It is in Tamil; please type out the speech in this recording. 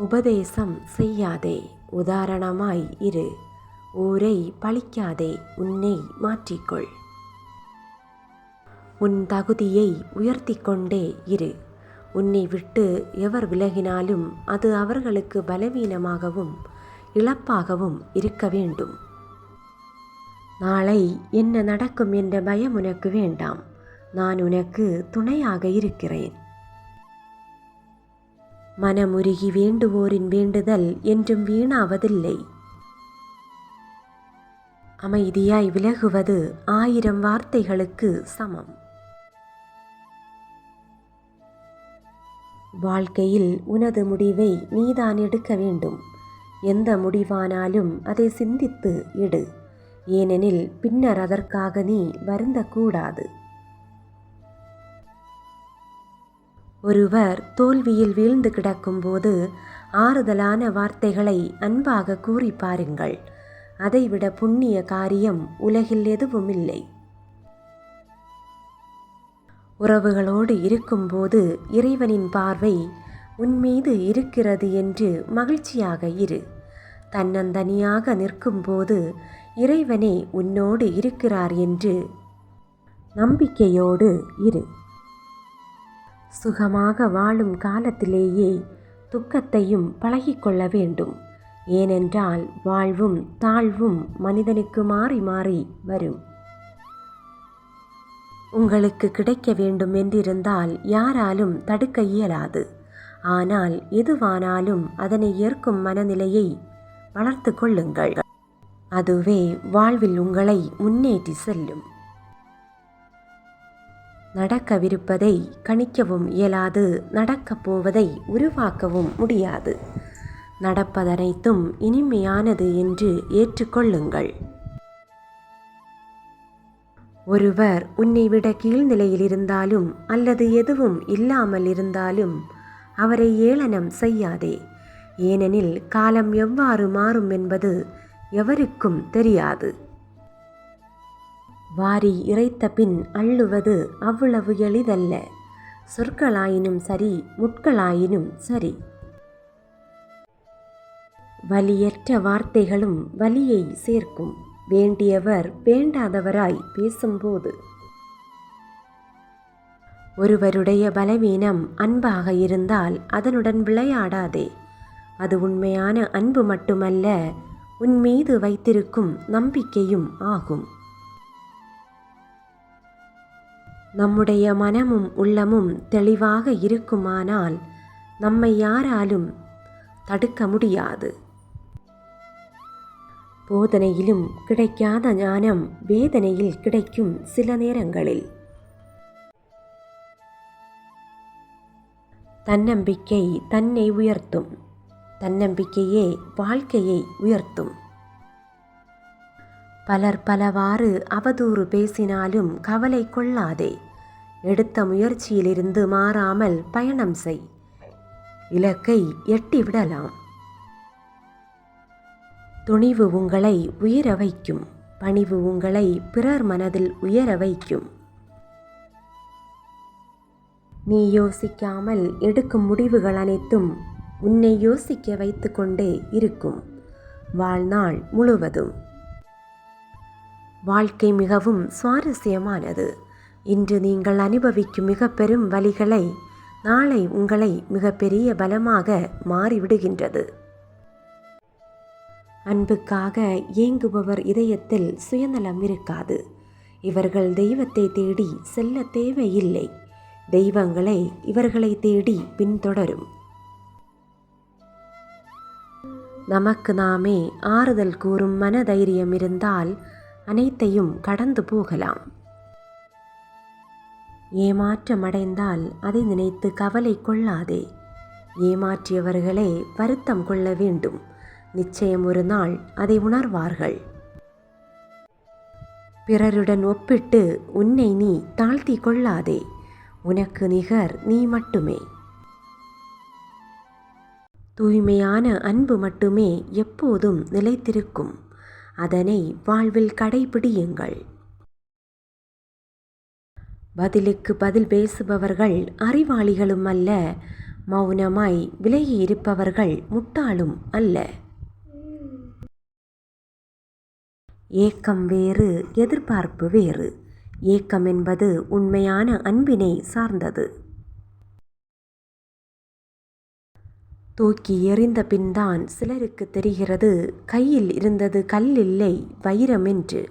உபதேசம் செய்யாதே உதாரணமாய் இரு. ஊரை பழிக்காதே உன்னை மாற்றிக்கொள். உன் தகுதியை உயர்த்தி கொண்டே இரு. உன்னை விட்டு எவர் விலகினாலும் அது அவர்களுக்கு பலவீனமாகவும் இழப்பாகவும் இருக்க வேண்டும். நாளை என்ன நடக்கும் என்ற பயம் உனக்கு வேண்டாம். நான் உனக்கு துணையாக இருக்கிறேன். மனமுருகி வேண்டுவோரின் வேண்டுதல் என்றும் வீணாவதில்லை. அமைதியாய் விலகுவது ஆயிரம் வார்த்தைகளுக்கு சமம். வாழ்க்கையில் உனது முடிவை நீதான் எடுக்க வேண்டும். எந்த முடிவானாலும் அதை சிந்தித்து எடு. ஏனெனில் பின்னர் அதற்காக நீ வருந்தக்கூடாது. ஒருவர் தோல்வியில் வீழ்ந்து கிடக்கும்போது ஆறுதலான வார்த்தைகளை அன்பாக கூறி பாருங்கள். அதைவிட புண்ணிய காரியம் உலகில் எதுவும் இல்லை உறவுகளோடு இருக்கும்போது இறைவனின் பார்வை உன்மீது இருக்கிறது என்று மகிழ்ச்சியாக இரு. தன்னந்தனியாக நிற்கும்போது இறைவனே உன்னோடு இருக்கிறார் என்று நம்பிக்கையோடு இரு. சுகமாக வாழும் காலத்திலேயே துக்கத்தையும் பழகிக்கொள்ள வேண்டும். ஏனென்றால் வாழ்வும் தாழ்வும் மனிதனுக்கு மாறி மாறி வரும். உங்களுக்கு கிடைக்க வேண்டும் என்றிருந்தால் யாராலும் தடுக்க இயலாது. ஆனால் எதுவானாலும் அதனை ஏற்கும் மனநிலையை வளர்த்து கொள்ளுங்கள். அதுவே வாழ்வில் உங்களை முன்னேற்றி செல்லும். நடக்கவிருப்பதை கணிக்கவும் இயலாது நடக்கப் போவதை உருவாக்கவும் முடியாது. நடப்பதனைத்தும் இனிமையானது என்று ஏற்றுக்கொள்ளுங்கள். ஒருவர் உன்னை விட கீழ்நிலையில் இருந்தாலும் அல்லது எதுவும் இல்லாமல் இருந்தாலும் அவரை ஏளனம் செய்யாதே. ஏனெனில் காலம் எவ்வாறு மாறும் என்பது எவருக்கும் தெரியாது. வாரி இறைத்த பின் அள்ளுவது அவ்வளவு எளிதல்ல. சொற்களாயினும் சரி முட்களாயினும் சரி. வலியற்ற வார்த்தைகளும் வலியை சேர்க்கும். வேண்டியவர் வேண்டாதவராய் பேசும்போது. ஒருவருடைய பலவீனம் அன்பாக இருந்தால் அதனுடன் விளையாடாதே. அது உண்மையான அன்பு மட்டுமல்ல உன் மீது வைத்திருக்கும் நம்பிக்கையும் ஆகும். நம்முடைய மனமும் உள்ளமும் தெளிவாக இருக்குமானால் நம்மை யாராலும் தடுக்க முடியாது. போதனையிலும் கிடைக்காத ஞானம் வேதனையில் கிடைக்கும் சில நேரங்களில். தன்னம்பிக்கை தன்னை உயர்த்தும். தன்னம்பிக்கையே வாழ்க்கையை உயர்த்தும். பலர் பலவாறு அவதூறு பேசினாலும் கவலை கொள்ளாதே. எடுத்த முயற்சியிலிருந்து மாறாமல் பயணம் செய். இலக்கை எட்டிவிடலாம். துணிவு உங்களை உயர வைக்கும். பணிவு உங்களை பிறர் மனதில் உயர வைக்கும். நீ யோசிக்காமல் எடுக்கும் முடிவுகள் அனைத்தும் உன்னை யோசிக்க வைத்துக்கொண்டே இருக்கும். வாழ்நாள் முழுவதும். வாழ்க்கை மிகவும் சுவாரஸ்யமானது. இன்று நீங்கள் அனுபவிக்கும் மிக பெரும் வழிகளை நாளை உங்களை மிகப்பெரிய பலமாக மாறிவிடுகின்றது. அன்புக்காக ஏங்குபவர் இதயத்தில் சுயநலம் இருக்காது. இவர்கள் தெய்வத்தை தேடி செல்ல தேவையில்லை. தெய்வங்களை இவர்களை தேடி பின்தொடரும். நமக்கு நாமே ஆறுதல் கூறும் மனதைரியம் இருந்தால் அனைத்தையும் கடந்து போகலாம். ஏமாற்றமடைந்தால் அதை நினைத்து கவலை கொள்ளாதே. ஏமாற்றியவர்களே வருத்தம் கொள்ள வேண்டும். நிச்சயம் ஒரு நாள் அதை உணர்வார்கள். பிறருடன் ஒப்பிட்டு உன்னை நீ தாழ்த்தி கொள்ளாதே. உனக்கு நிகர் நீ மட்டுமே. தூய்மையான அன்பு மட்டுமே எப்போதும் நிலைத்திருக்கும். அதனை வாழ்வில் கடைபிடியுங்கள். பதிலுக்கு பதில் பேசுபவர்கள் அறிவாளிகளும் அல்ல மௌனமாய் விலகி இருப்பவர்கள் முட்டாளும் அல்ல. ஏக்கம் வேறு எதிர்பார்ப்பு வேறு. ஏக்கம் என்பது உண்மையான அன்பினை சார்ந்தது. தூக்கி எறிந்த பின்தான் சிலருக்கு தெரிகிறது கையில் இருந்தது கல்லில்லை வைரம் என்று